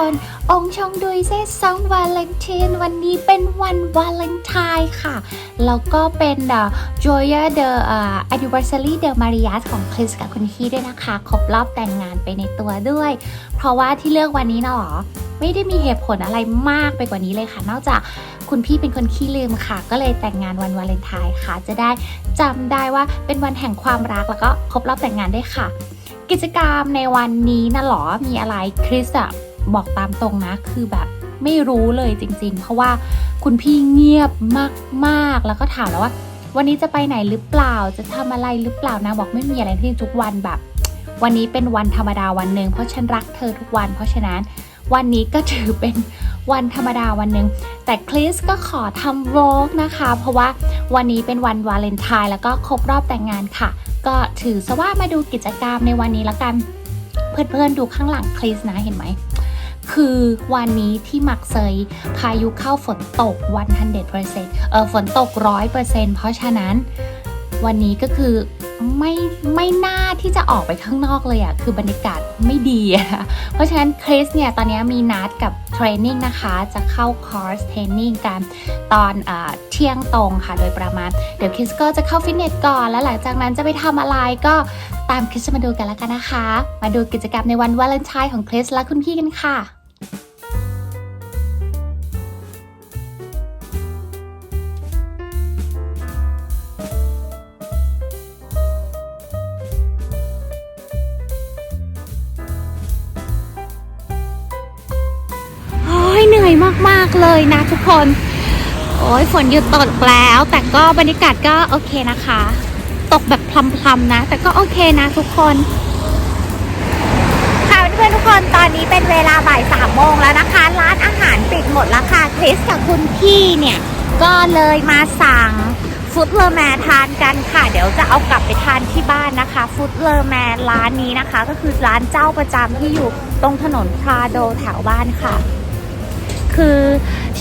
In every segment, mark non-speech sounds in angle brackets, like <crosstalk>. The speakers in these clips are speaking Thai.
วัสดีค่ะเพื่อนทุกคนองชงดุยเซซองวาเลนไทน์วันนี้เป็นวันวาเลนไทน์ค่ะ แล้วก็เป็น uh, Joya the uh, Anniversary de Marias ของคริสกับคุณพี่ด้วยนะคะ ครบรอบแต่งงานไปในตัวด้วย เพราะว่าที่เลือกวันนี้นะหรอไม่ได้มีเหตุผลอะไรมากไปกว่านี้เลยค่ะ นอกจากคุณพี่เป็นคนขี้ลืมค่ะ ก็เลยแต่งงานวันวาเลนไทน์ค่ะ จะได้จำได้ว่าเป็นวันแห่งความรักแล้วก็ครบรอบแต่งงานด้วยค่ะ กิจกรรมในวันนี้นะหรอมีอะไรคริสอะ บอกตามตรงนะ คือแบบไม่รู้เลยจริง ๆ เพราะว่าคุณพี่เงียบมากๆ แล้วก็ถามแล้วว่า วันนี้จะไปไหนหรือเปล่า จะทำอะไรหรือเปล่านะบอกไม่มีอะไรที่ทุกวันแบบ วันนี้เป็นวันธรรมดาวันหนึ่งเพราะฉันรักเธอทุกวัน เพราะฉะนั้นวันนี้ก็ถือเป็นวันธรรมดาวันหนึ่งแต่คริสก็ขอทำวอล์กนะคะ เพราะว่าวันนี้เป็นวันวาเลนไทน์แล้วก็ครบรอบแต่งงานค่ะ ก็ถือซะว่ามาดูกิจกรรมในวันนี้ละกัน เพื่อนๆดูข้างหลังคริสนะเห็นไหม คือวันนี้ที่มักเซยพายุเข้าฝนตก100%เออฝนตก100%เพราะฉะนั้นวันนี้ก็คือไม่ไม่น่าที่จะออกไปข้างนอกเลยอะ่ะคือบรรยากาศไม่ดีอะเพราะฉะนั้นคริสเนี่ยตอนนี้มีนัดกับเทรนนิ่งนะคะ จะเข้าคอร์สเทรนนิ่งกันตอนเออเที่ยงตรงค่ะโดยประมาณ เดี๋ยวคริสก็จะเข้าฟิตเนสก่อน แล้วหลังจากนั้นจะไปทำอะไรก็ตามคริสมาดูกันแล้วกันนะคะ มาดูกิจกรรมในวันวาเลนไทน์ของคริสและคุณพี่กันค่ะ มาก ๆ เลยนะทุกคน โอ้ยฝนหยุดตกแล้ว แต่ก็บรรยากาศก็โอเคนะคะ ตกแบบพลำๆนะ แต่ก็โอเคนะทุกคน ค่ะเพื่อนๆทุกคนตอนนี้เป็นเวลาบ่ายสามโมงแล้วนะคะ ร้านอาหารปิดหมดแล้วค่ะคริสกับคุณพี่เนี่ย ก็เลยมาสั่งฟุตเลอร์แมนทานกันค่ะ เดี๋ยวจะเอากลับไปทานที่บ้านนะคะฟุตเลอร์แมนร้านนี้นะคะ ก็คือร้านเจ้าประจำที่อยู่ตรงถนนพราโดแถวบ้านค่ะ คือ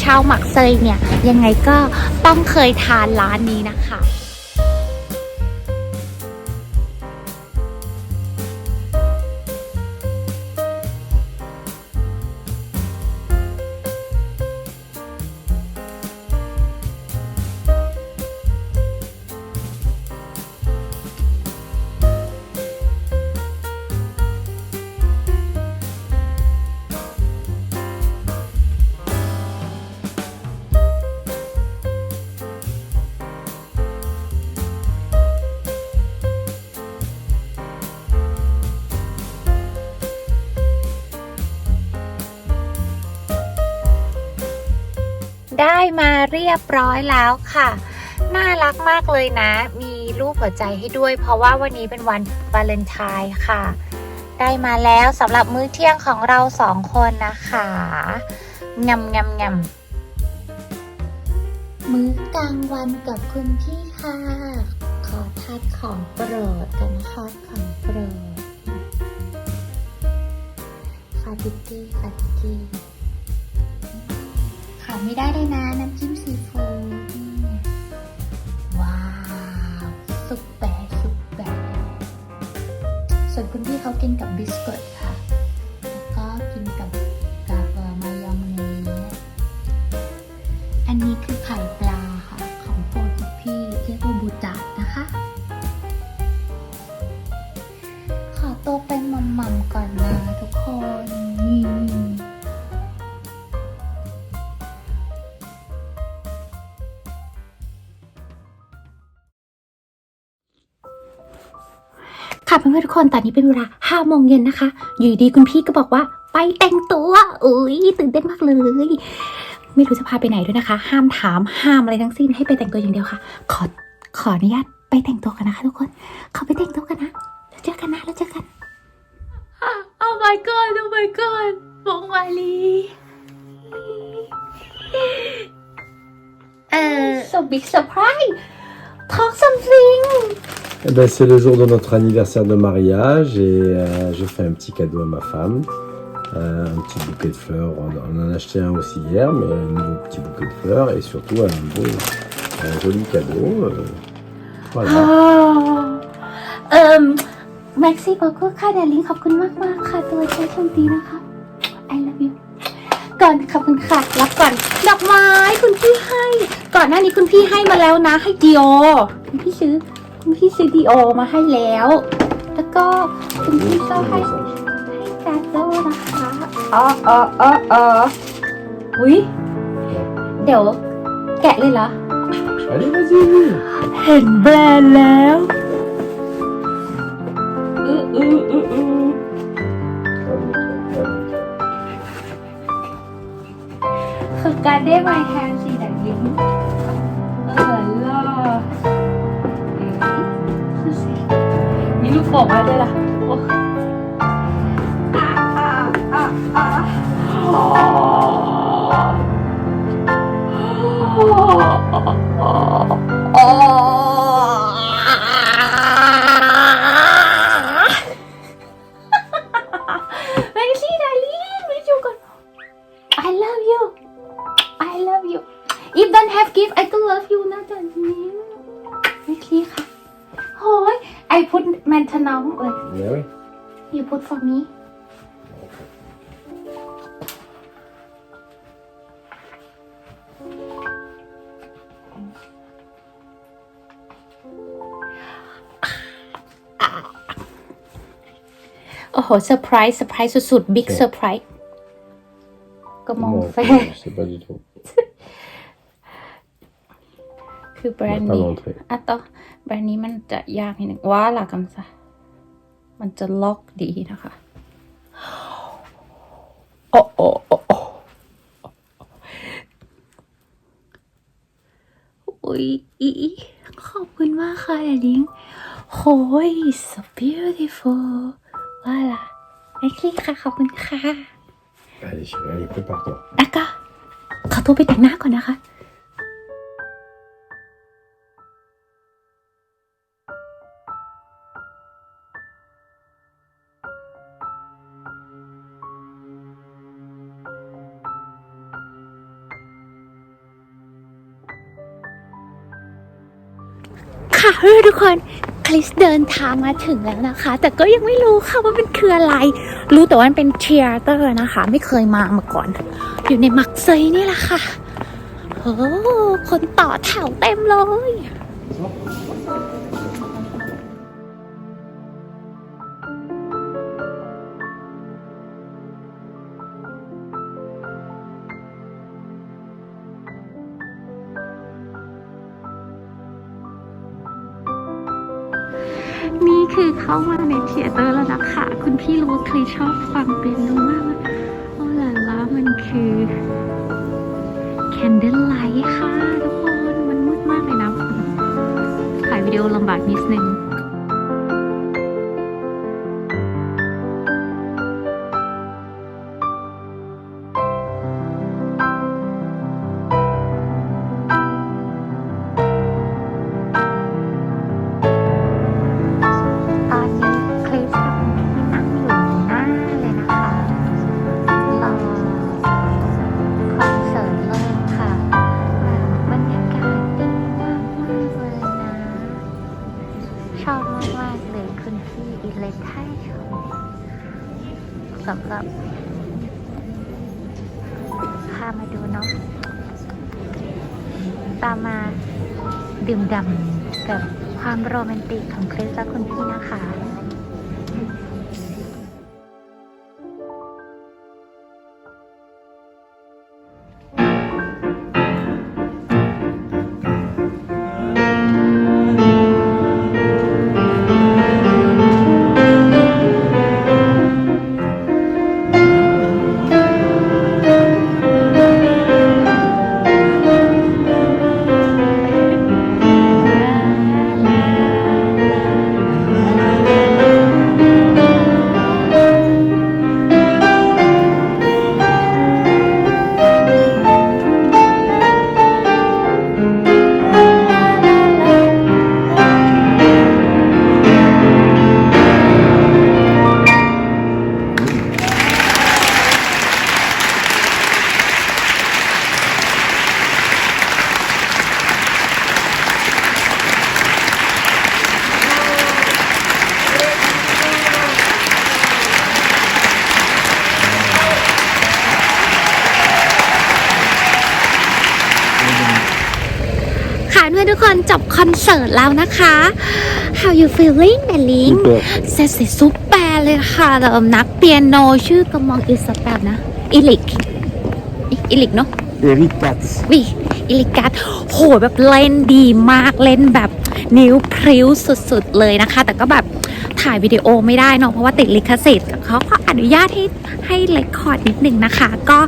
ชาวหมักเซยเนี่ยยังไงก็ต้องเคยทานร้านนี้นะคะ ได้มาเรียบร้อยแล้วค่ะน่ารักมากเลยนะ มีรูปหัวใจให้ด้วย เพราะว่าวันนี้เป็นวันวาเลนไทน์ค่ะ ได้มาแล้วสำหรับมื้อเที่ยงของเราสองคนนะคะงำงำงำมื้อกลางวันกับคุณพี่ค่ะ ขอทานของโปรดกันนะคะของโปรดฟาติกี้ฟาติกี้ ไม่ได้เลยนะน้ำ เพื่อนๆทุกคนตอนนี้เป็นเวลาห้าโมงเย็นนะคะ อยู่ดีๆคุณพี่ก็บอกว่าไปแต่งตัวอุ้ยตื่นเต้นมากเลย ไม่รู้จะพาไปไหนด้วยนะคะ ห้ามถามห้ามอะไรทั้งสิ้นให้ไปแต่งตัวอย่างเดียวค่ะ ขอขออนุญาตไปแต่งตัวกันนะคะ ทุกคนขอไปแต่งตัวกันนะแล้วเจอกันนะแล้วเจอกัน Oh my god Oh my god วงวาลี เออ so big surprise talk something Eh ben, c'est le jour de notre anniversaire de mariage et euh, j'ai fait un petit cadeau à ma femme. Euh, un petit bouquet de fleurs. On, on en a acheté un aussi hier, mais un nouveau petit bouquet de fleurs et surtout un beau, un joli cadeau. euh, voilà. เอ่อแม็กซี่บอกว่าค่ะเดลิงขอบคุณมากมากๆค่ะ ตัวใช้ชมดีนะคะ I love you ก่อนขอบคุณค่ะ รับก่อน ดอกไม้คุณพี่ให้ ก่อนหน้านี้คุณพี่ให้มาแล้วนะ ให้ดีโอคุณพี่ซื้อ คุณพี่ซื้อดีโอมาให้แล้ว แล้วก็คุณพี่ก็ให้ให้กาโต้นะคะอ๋ออ๋ออ๋ออ๋ออุ้ยเดี๋ยว แกะเลยเหรอ Allez, vas-y, oui. เห็นแบรนด์แล้วอืออืออือ การได้ไมแฮนสีดังยิ้มเออล่อเอ๊ะดูสิมีลูกโป่งมาด้วยล่ะโอ้ เซอร์ไพรส์เซอร์ไพรส์สุดๆบิ๊กเซอร์ไพรส์ก็มอง Non, แฟ je sais pas du tout. คือแบร On น va ด์ pas นี้ montrer. อะต่อแบรนด์นี้มันจะยากนิดนึงว้าล่ะกำซะมันจะล็อกดีนะคะโอ้โอ้โอ้โอ้อุ้ยอีขอบคุณมากค่ะเดลิงโอ้ย so beautiful ว้าล่ะไอ้คลี่ค่ะ ขอบคุณค่ะ Allez, chérie, allez, prépare-toi. แล้วก็ขอตัวไปแต่งหน้าก่อนนะคะ ค่ะเฮ้ยทุกคน คริสเดินทางมาถึงแล้วนะคะ แต่ก็ยังไม่รู้ค่ะว่ามันคืออะไร รู้แต่ว่ามันเป็นเทียเตอร์นะคะ ไม่เคยมามาก่อน อยู่ในมักเซยนี่แหละค่ะโอ้คนต่อแถวเต็มเลย พี่รู้ว่าคลีชอบฟังเป็นโนมากเลยโอ้ลาลามันคือ Candle Light ค่ะทุกคน มันมืดมากเลยนะถ่ายวิดีโอลำบากนิดนึงามมาดื่มด่ำกับความโรแมนติกของคริสและคุณพี่นะคะ คอนเสิร์ตแล้วนะคะ How you feeling แมลิง Super. เซซิซุปแปรเลยค่ะเริ่มนักเปียโนชื่อกำมองอิสแปบนะอิลิกอิลิกเนาะ Eric Katz. วิอิลิกัสโหแบบเล่นดีมากเล่นแบบนิ้วพริ้วสุดๆเลยนะคะ แต่ก็แบบ ถ่ายวิดีโอไม่ได้เนาะเพราะว่าติดลิขสิทธิ์เขาก็อนุญาตให้ให้เลคคอร์ดนิดนึงนะคะ ก็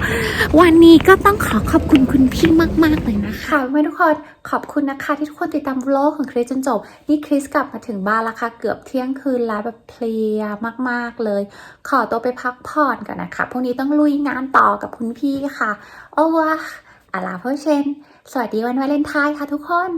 วันนี้ก็ต้องขอขอบคุณคุณพี่มาก ๆ เลยนะคะค่ะเพื่อนทุกคนขอบคุณนะคะ ที่ทุกคนติดตามวลกของคริสจนจบ นี่คริสกลับมาถึงบ้านแล้วค่ะ เกือบเที่ยงคืนแล้วแบบเพลียมาก ๆ เลย ขอตัวไปพักผ่อนก่อนนะคะพรุ่งนี้ต้องลุยงานต่อกับคุณพี่ค่ะโอ้วะอาลาเพอเชนสวัสดีวันวาเลนไทน์ค่ะทุกคน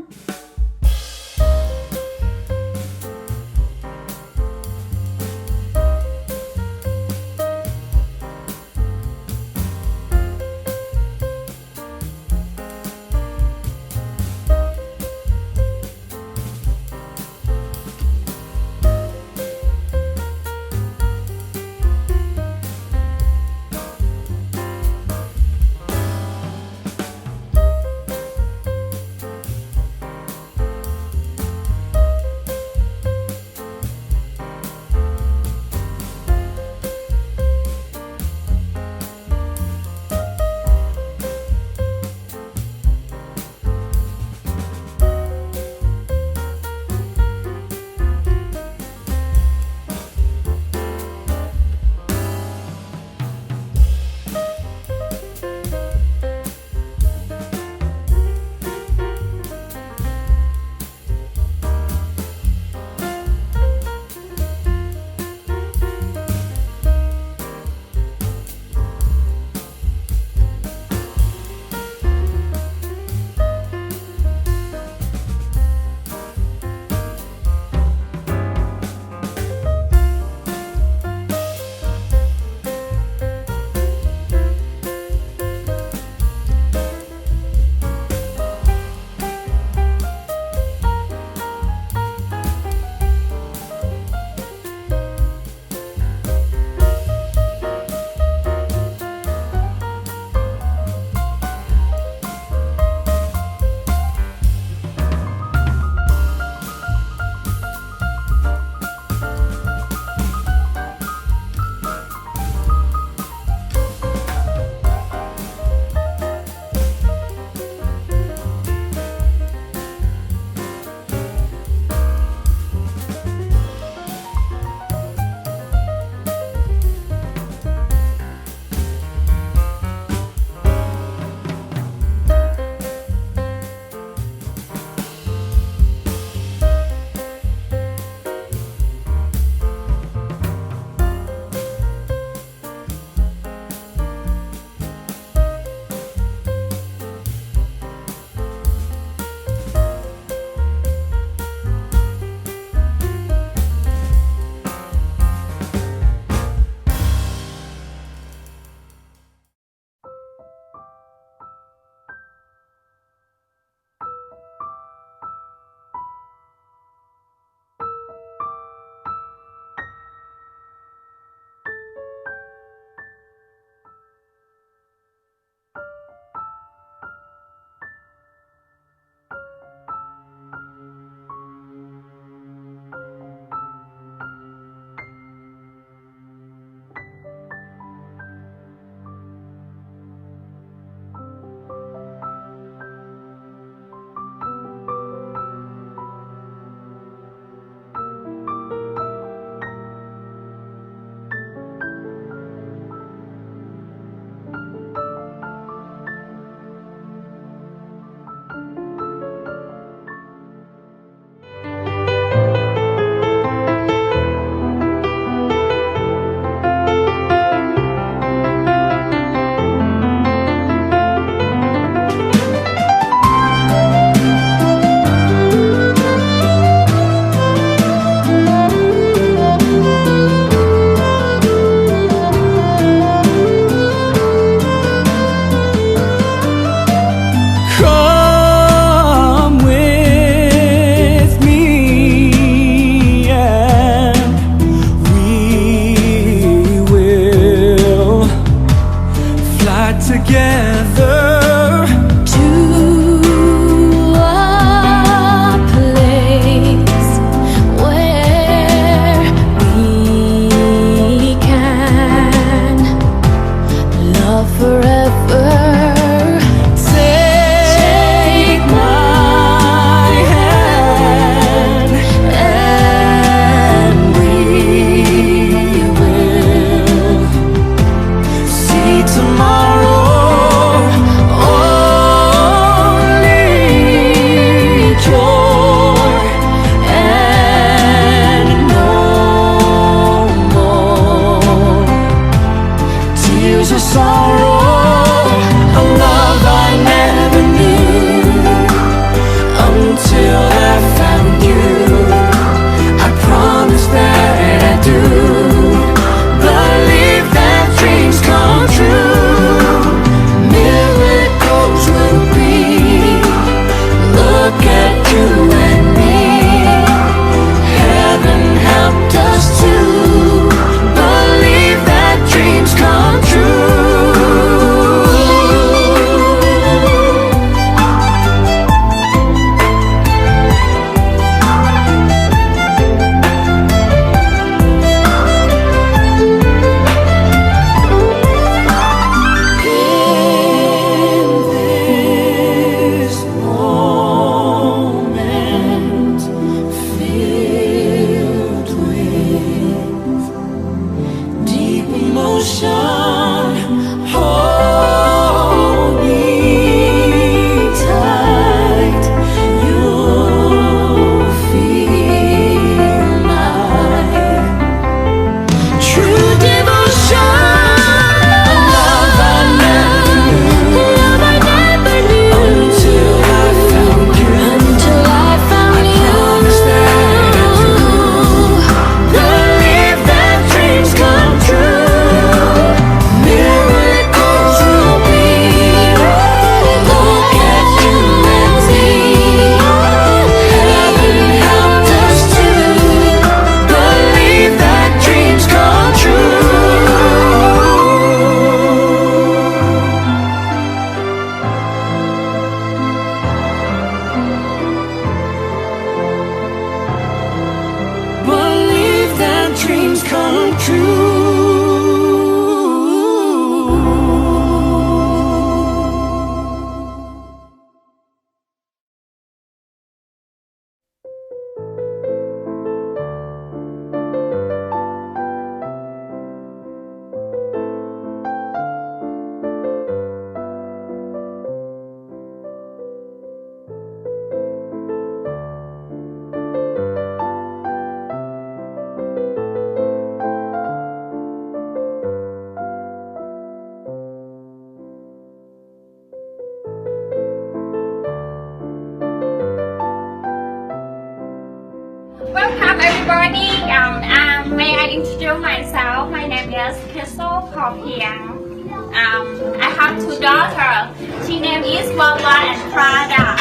I introduce myself? My name is Crystal Popiang. Um, I have two daughters. She name is Wawa and Prada.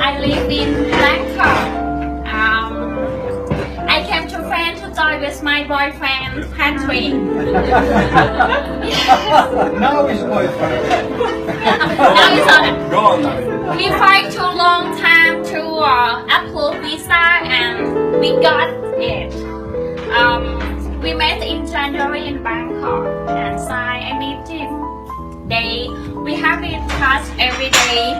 I live in Bangkok. Um, I came to France to join with my boyfriend Patrick. <laughs> Now is boyfriend. <laughs> now it's on. Go on now. We fight too long time to uh, upload visa and we got it. Um, we met in January in Bangkok and so I meet him. They we have in touch every day.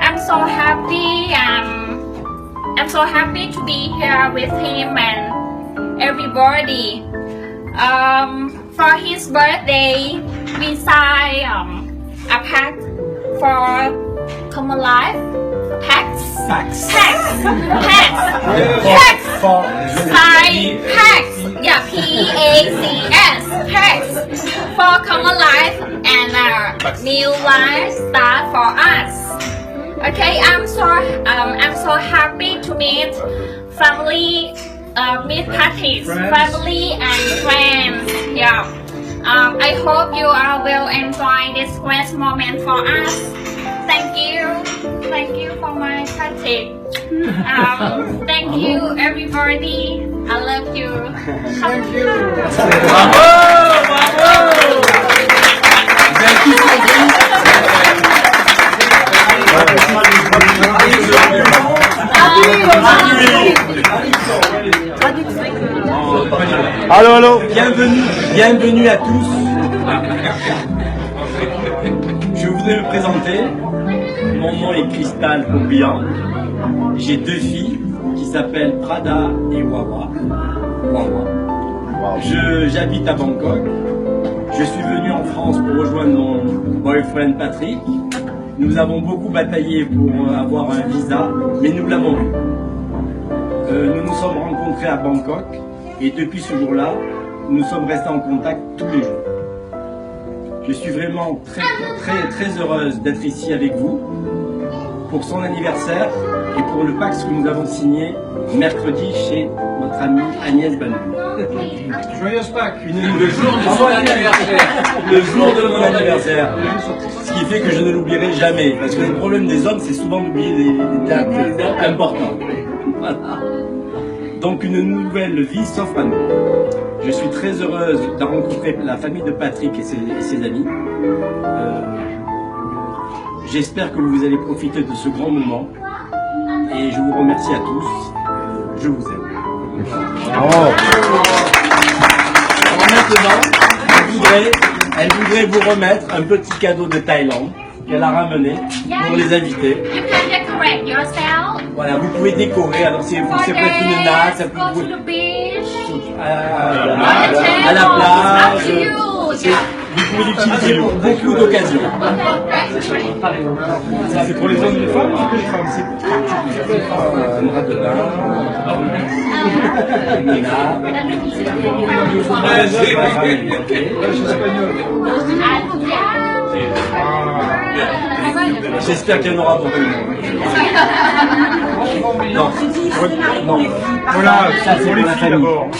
I'm so happy. Um, I'm so happy to be here with him and everybody. Um, for his birthday, we signed um, a pact for Come Alive. Pacts. Pax. Pacts. Pacts. Pacts. Sign new life start for us. Okay, I'm so um, I'm so happy to meet family, uh, meet parties, family and friends. Yeah. Um, I hope you all will enjoy this great moment for us. Thank you, thank you for my party. Um, thank you everybody. I love you. <laughs> Thank you. Allô, allô Bienvenue, bienvenue à tous. Je voudrais me présenter. Mon nom est Cristal Pobriand. J'ai deux filles qui s'appellent Prada et Wawa. Wawa. J'habite à Bangkok. Je suis venu en France pour rejoindre mon, boyfriend Patrick. Nous avons beaucoup bataillé pour avoir un visa, mais nous l'avons eu. Euh, nous nous sommes rencontrés à Bangkok et depuis ce jour-là, nous sommes restés en contact tous les jours. Je suis vraiment très, très, très heureuse d'être ici avec vous pour son anniversaire et pour le pacte que nous avons signé mercredi chez notre amie Agnès Banou. Joyeuse Pâques Une- le jour de son anniversaire. Le jour de mon anniversaire. Qui fait que je ne l'oublierai jamais. Parce que le problème des hommes, c'est souvent d'oublier des, dates importantes. Voilà. <laughs> Donc une nouvelle vie s'offre à nous. Je suis très heureuse de rencontrer la famille de Patrick et ses, et ses amis. Euh, J'espère que vous allez profiter de ce grand moment. Et je vous remercie à tous. Je vous aime. Alors maintenant, elle voudrait vous remettre un petit cadeau de Thaïlande qu'elle a ramené pour les invités. Voilà, vous pouvez décorer. Alors c'est For ça peut être une natte, ça peut beach. à, the à la plage. Vous pouvez l'utiliser pour beaucoup d'occasions. C'est pour les hommes et les femmes ou les femmes? C'est un drap de bain, une natte. J'espère qu'il y en aura beaucoup. Non, non. Voilà, Ça, c'est pour les pour filles d'abord.